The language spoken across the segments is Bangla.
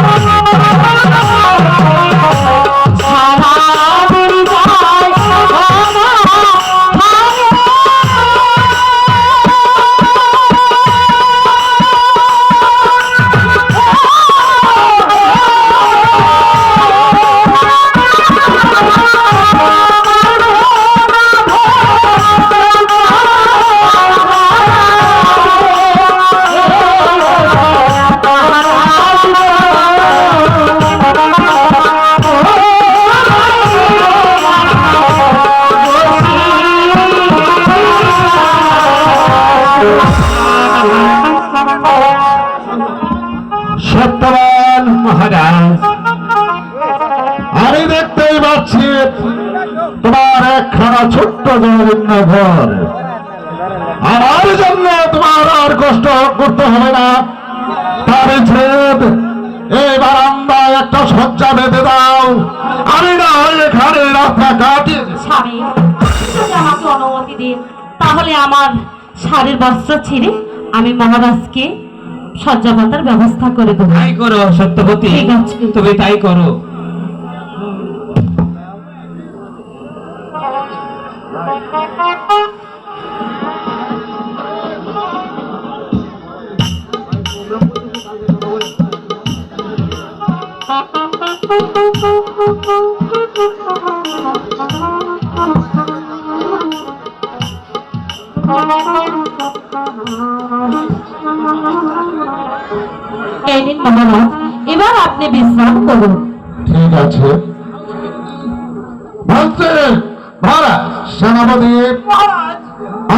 Oh, সত্যবান মহারাজ, আমি দেখতেই পাচ্ছি তোমার একখানা ছোট্ট জনজন্য ঘর। আমার জন্য তোমার আর কষ্ট করতে হবে না। তার ছেদ, এই বারান্দায় একটা শয্যা বেঁধে দাও। আমি না এখানে রাস্তা কাটি স্বামী আমাকে অনুমতি দিন, তাহলে আমার শাড়ির বস্ত্র ছিঁড়ে আমি মহারাজকে সজ্জাপাতার ব্যবস্থা করে দেবো। তাই করো সত্যবতী ঠিক আছে। তুমি তাই করো। এবার আপনি বিশ্রাম করুন। ঠিক আছে। বলছে মহারাজ সেনাপতি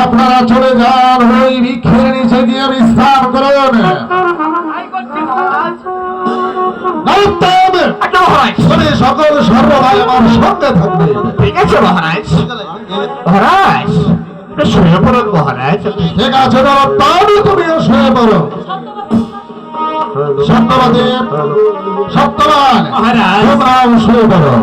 আপনারা চলে যান ওই বৃক্ষের নিচে গিয়ে বিশ্রাম করুন। আচ্ছা সকল সর্বদাই আমার সঙ্গে থাকবে। ঠিক আছে মহারাজ। মহারাজ শুয়ে পড়ুন মহারাজ ঠিক আছে তবে তুমিও শুয়ে পড়ো সত্যবাদী। সত্যবান। মহারাজ। তোমরাও শুয়ে পড়ো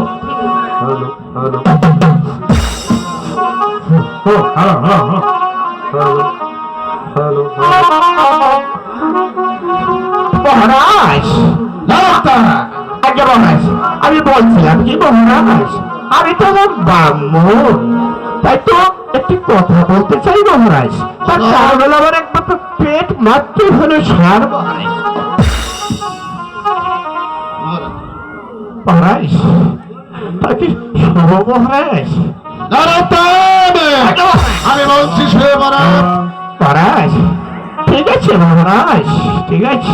মহারাজ। আগে মহারাজ আমি বলছিলাম কি মহারাজ আমি তো ব্রাহ্মণ তাই তো কথা বলতে চাই মহারাজ। তার কারণ হলো আমার একমাত্র পেট মাত্র হলো সার মহারাজ। তাকে শোনো মহারাজ? আমি বলছি মহারাজ ঠিক আছে মহারাজ ঠিক আছে।